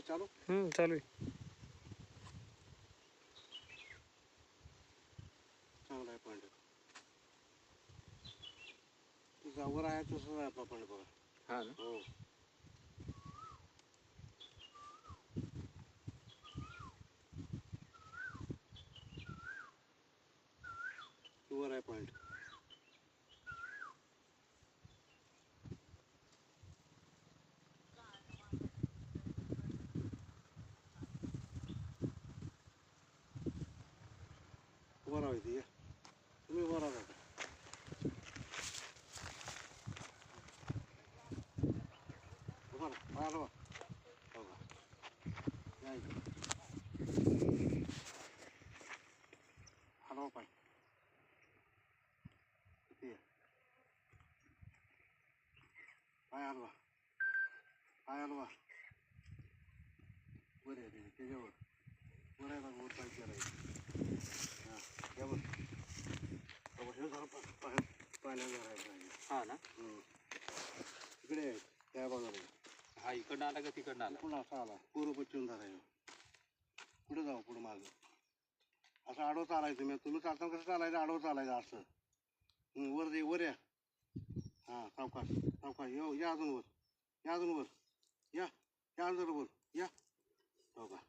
चालू? हम्म, चालू आहे. चांगला आहे पॉईंट तुझा वर आहे तसंच आहे आपला पॉईंट बघा. हा ना? हो. वर आहे पॉईंट वर आहे ती तुम्ही वर आहात बघा ना, पायाला बघा. बघा. या इकडे. हलवा पाय किती आहे? पाय हलवा पाय हलवा वर आहे ते, त्याच्यावर वर आहे बघा, वर पाय केला हां यावर बघा हे झालं पा- पाय पाण्यावर आहे. पाहिजे हा ना? हम्म. इकडे आहे, त्या बाजूला हा इकडनं आला का तिकडनं आला? पुन्हा असा आला. पूर्व पश्चिम झाला ह्यो. पुढे जाऊ पुढे मागं? असं आडवं चालायचं मी तुम्ही चालताना कसं चालायचं? आडवं चालायचं असं. वर दे वर या. हां सावकाश सावकाश यो या अजून वर. या अजून वर. या या अजून वर या. हो का?